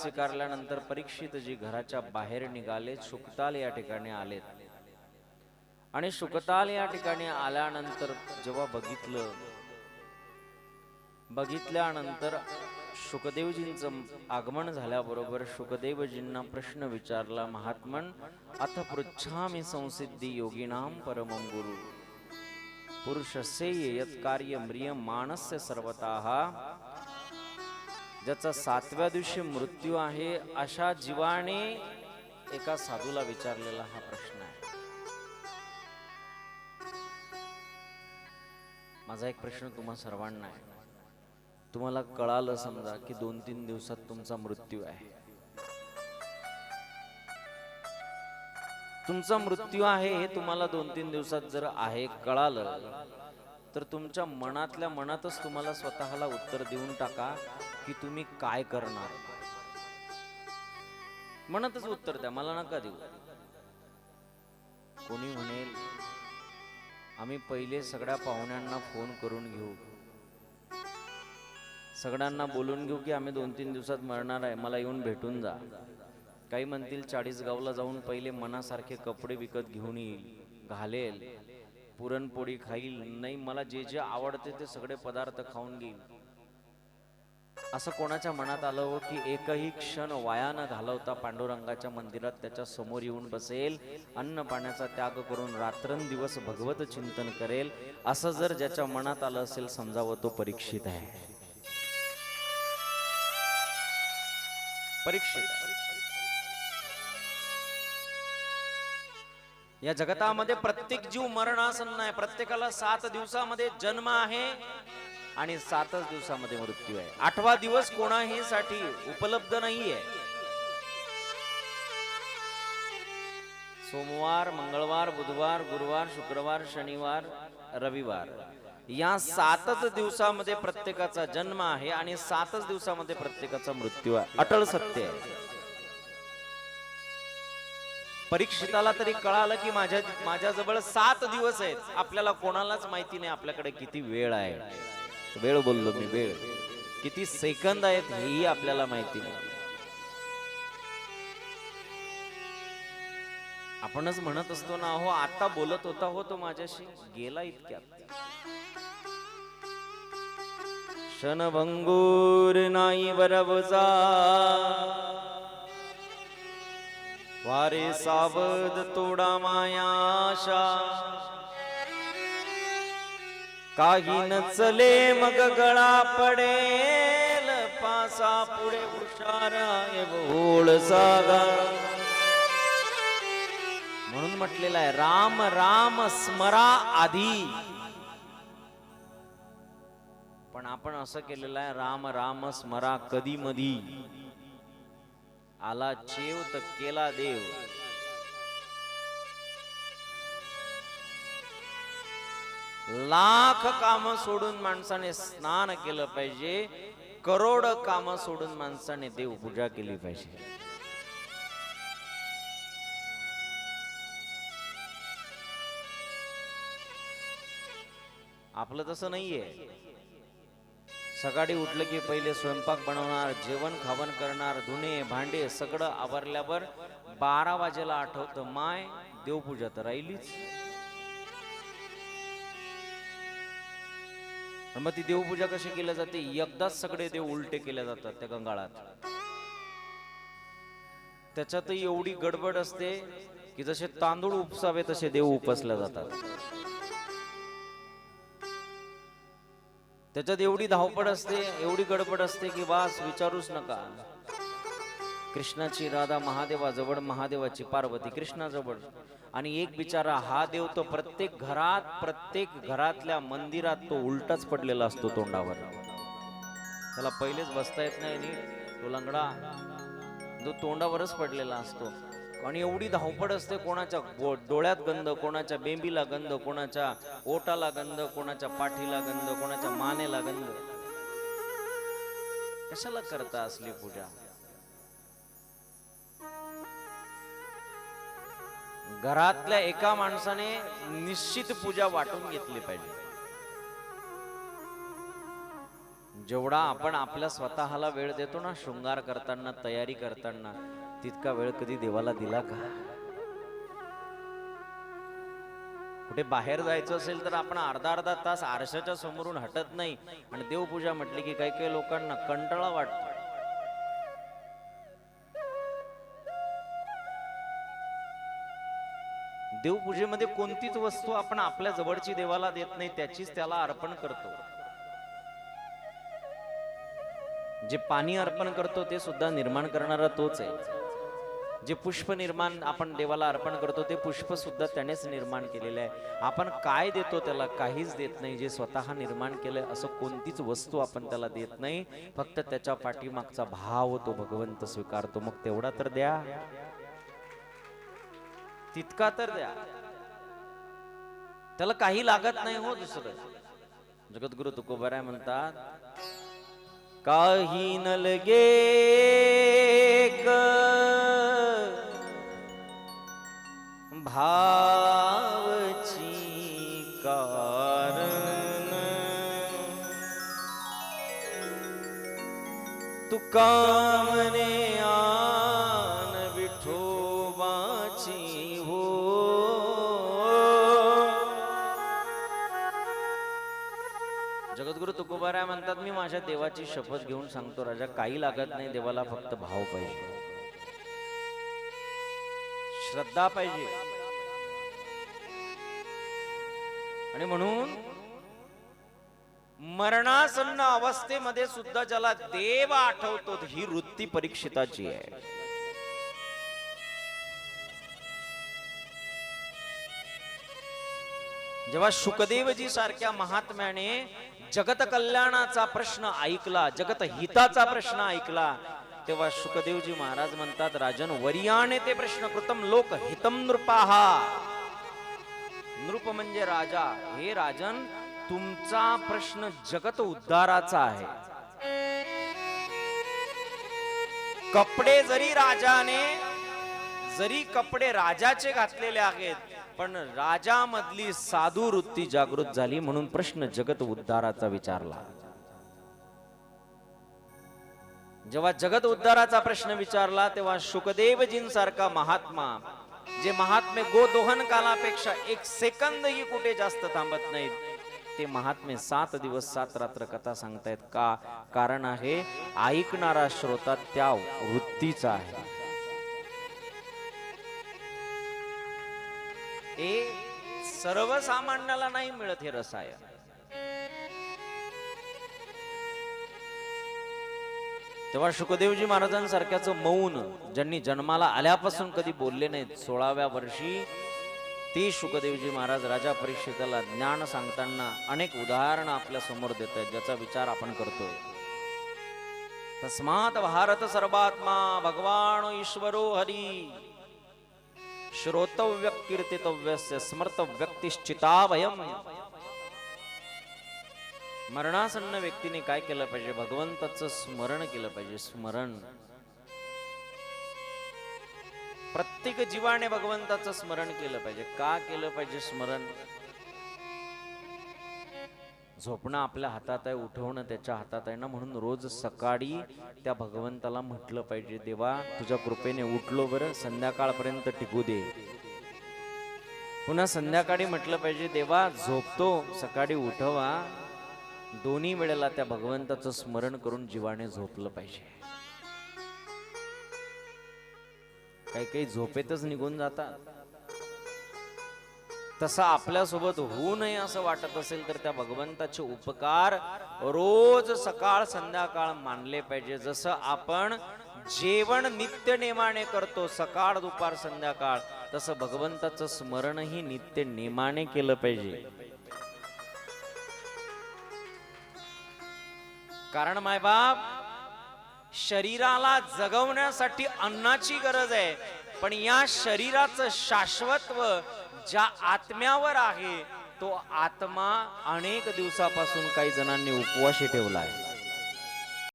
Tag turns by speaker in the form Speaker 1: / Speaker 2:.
Speaker 1: स्वीकारल्यानंतर परीक्षित जी घराच्या बाहेर निघाले शुकताल या ठिकाणी आलेत. आणि शुकताल या ठिकाणी आल्यानंतर जेव्हा बघितलं बघितल्यानंतर शुकदेवजींचं आगमन झाल्याबरोबर शुकदेवजींना प्रश्न विचारला महात्मन अथ पृच्छामी संसिद्धी योगिनाम परमं गुरु। पुरुषसे यत कार्य म्रिय मानस्य सर्वतः। ज्याचा सातव्या दिवशी मृत्यू आहे अशा जीवाने एका साधूला विचारलेला हा प्रश्न आहे. माझा एक प्रश्न तुम्हा सर्वांना आहे. तुम्हाला कळालं समजा की दोन तीन दिवसात तुमचा मृत्यू आहे. तुमचा मृत्यू आहे हे तुम्हाला दोन तीन दिवसात जर आहे कळालं तर तुमच्या मनातल्या मनातच तुम्हाला स्वतःला उत्तर देऊन टाका की तुम्ही काय करणार. मनातच उत्तर द्या मला नका देऊ. कोणी म्हणेल आम्ही पहिले सगळ्या पाहुण्यांना फोन करून घेऊ. सगळ्यांना बोलून घेऊ की आम्ही दोन तीन दिवसात मरणार आहे मला येऊन भेटून जा. काही म्हणतील चाळीस गावला जाऊन पहिले मनासारखे कपडे विकत घेऊन येईल घालेल. पुरणपोळी खाईल नाही मला जे जे आवडते ते सगळे पदार्थ खाऊन घेईल असं कोणाच्या मनात आलं हो की एकही क्षण वाया न घालवता पांडुरंगाच्या मंदिरात त्याच्यासमोर येऊन बसेल अन्न पाण्याचा त्याग करून रात्रंदिवस भगवत चिंतन करेल असं जर ज्याच्या मनात आलं असेल समजावं तो परीक्षित आहे. परीक्षित या जगतामध्ये प्रत्येक जीव मरणासन आहे प्रत्येकाला सात दिवसामध्ये जन्म आहे आणि सातच दिवसामध्ये मृत्यू आहे. आठवा दिवस कोणाही साठी उपलब्ध नाहीये. सोमवार मंगळवार बुधवार गुरुवार शुक्रवार शनिवार रविवार. या सातच दिवसामध्ये प्रत्येकाचा जन्म आहे आणि सातच दिवसामध्ये प्रत्येकाचा मृत्यू आहे. अटल सत्य आहे. परीक्षिताला तरी कळालं की माझ्या माझ्याजवळ सात दिवस आहेत. आपल्याला कोणालाच माहिती नाही आपल्याकडे किती वेळ आहे. वेळ बोललो मी वेळ. किती सेकंद आहेत हेही आपल्याला माहिती नाही. आपणच म्हणत असतो ना हो आता बोलत होता हो तो माझ्याशी. गेला इतक्यात. क्षणभंगूर नाही बरबजा वारे सावध तोडा मायाशा काही न चले मग गळा पडेल पासा पुढे हुशाराय भोळ म्हणून म्हटलेलं आहे राम राम स्मरा आधी. पण आपण असं केलेलं आहे राम राम स्मरा कधी मधी. आला चेव तर केला देव. लाख काम सोडून माणसाने स्नान केलं पाहिजे करोड काम सोडून माणसाने देव पूजा केली पाहिजे. आपलं तसं नाहीये. सकाळी उठलं की पहिले स्वयंपाक बनवणार जेवण खावण करणार धुणे भांडे सगळं आवरल्यावर बारा वाजेला आठवतं माय देवपूजा तर राहिलीच. मग ती देवपूजा कशी केली जाते? एकदाच सगळे देव उलटे केले जातात त्या गंगाळात. त्याच्यातही एवढी गडबड असते की जसे तांदूळ उपसावे तसे देव उपसले जातात. त्याच्यात एवढी धावपड असते एवढी गडबड असते की वास विचारूच नका. कृष्णाची राधा महादेवाजवळ महादेवाची पार्वती कृष्णाजवळ. आणि एक बिचारा हा देव तो प्रत्येक घरात प्रत्येक घरातल्या मंदिरात तो उलटाच पडलेला असतो तोंडावर. त्याला पहिलेच बसता येत नाही नीट तो लंगडा जो तोंडावरच पडलेला असतो. आणि एवढी धावपड असते कोणाच्या डोळ्यात गंध कोणाच्या बेंबीला गंध कोणाच्या ओटाला गंध कोणाच्या पाठीला गंध कोणाच्या मानेला गंध. कशाला करता असली पूजा? घरातल्या एका माणसाने निश्चित पूजा वाटून घेतली पाहिजे. जेवढा आपण आपल्या स्वतःला वेळ देतो ना शृंगार करताना तयारी करताना तितका वेळ कधी देवाला दिला का? कुठे बाहेर जायचं असेल तर आपण अर्धा अर्धा तास आरशाच्या समोरून हटत नाही. आणि देवपूजा म्हटली की काही काही लोकांना कंटाळा वाटतो. देवपूजेमध्ये कोणतीच वस्तू आपण आपल्या जवळची देवाला देत नाही त्याचीच त्याला अर्पण करतो. जे पाणी अर्पण करतो ते सुद्धा निर्माण करणारा तोच आहे. जे पुष्प निर्माण आपण देवाला अर्पण करतो ते पुष्प सुद्धा त्यानेच निर्माण केलेलं आहे. आपण काय देतो त्याला? काहीच देत नाही. जे स्वतः निर्माण केलंय असं कोणतीच वस्तू आपण त्याला देत नाही. फक्त त्याच्या पाठीमागचा भाव तो भगवंत स्वीकारतो. मग तेवढा तर द्या. तितका तर द्या. त्याला काही लागत नाही हो दुसरं. जगद्गुरु तुकोबराय म्हणतात काही न लगे भावची कारण। तुका मने आन विठोबाची हो। जगद्गुरु तुकोबाराय म्हणतात मी माझ्या देवाची शपथ घेऊन सांगतो राजा काही लागत नाही देवाला फक्त भाव पाहिजे. श्रद्धा पाहिजे. आणि म्हणून मरणासन्न अवस्थेमध्ये सुद्धा ज्याला देव आठवतो ही वृत्ती परीक्षिताची आहे. जेव्हा शुकदेवजी सारख्या महात्म्याने जगत कल्याणाचा प्रश्न ऐकला जगत हिताचा प्रश्न ऐकला तेव्हा शुकदेवजी महाराज म्हणतात राजन वर्याने ते प्रश्न कृतम लोक हितम नृपाहा. नृप म्हणजे राजा. हे राजन तुमचा प्रश्न जगत उद्धाराचा आहे. कपडे जरी राजाने जरी कपडे राजाचे घातलेले आहेत पण राजामधली साधू वृत्ती जागृत झाली म्हणून प्रश्न जगत उद्धाराचा विचारला. जेव्हा जगत उद्धाराचा प्रश्न विचारला तेव्हा शुकदेवजींसारखा महात्मा जे महात्मे गोदोहन कालापेक्षा एक सेकंदही कुठे जास्त थांबत नाहीत ते महात्मे सात दिवस सात रात्र कथा सांगतायत. का? कारण आहे ऐकणारा श्रोता त्या वृत्तीचा आहे. हे सर्वसामान्याला नाही मिळत हे रसायन. तेव्हा सुखदेवजी महाराजांसारख्याचं मौन ज्यांनी जन्माला आल्यापासून कधी बोलले नाहीत सोळाव्या वर्षी ते सुखदेवजी महाराज राजा परीक्षेताला ज्ञान सांगताना अनेक उदाहरणं आपल्यासमोर देत आहेत ज्याचा विचार आपण करतोय. तस्मात भारत सर्वात्मा भगवान ईश्वरो हरी। श्रोतव्य कीर्तितव्यस्य स्मर्त व्यक्तिश्चिताभयम मरणासन्न व्यक्तीने काय केलं पाहिजे? भगवंताचं स्मरण केलं पाहिजे. स्मरण. प्रत्येक जीवाने भगवंताचं स्मरण केलं पाहिजे. का केलं पाहिजे स्मरण? झोपणं आपल्या हातात आहे उठवणं त्याच्या हातात आहे ना? म्हणून रोज सकाळी त्या भगवंताला म्हटलं पाहिजे देवा तुझ्या कृपेने उठलो बरं संध्याकाळपर्यंत टिकू दे. पुन्हा संध्याकाळी म्हटलं पाहिजे देवा झोपतो सकाळी उठवा. दोन्ही वेळेला त्या भगवंताचं स्मरण करून जीवाने झोपलं पाहिजे. काही काही झोपेतच निघून जातात. तसं आपल्यासोबत होऊ नये असं वाटत असेल तर त्या भगवंताचे उपकार रोज सकाळ संध्याकाळ मानले पाहिजे. जसं आपण जेवण नित्य नेमाने करतो सकाळ दुपार संध्याकाळ तसं भगवंताचं स्मरणही नित्य नेमाने केलं पाहिजे. कारण मायबाप शरीराला जगवण्यासाठी अन्नाची गरज आहे पण या शरीराचं शाश्वत्व ज्या आत्म्यावर आहे तो आत्मा अनेक दिवसापासून काही जणांनी उपवाशी ठेवला आहे.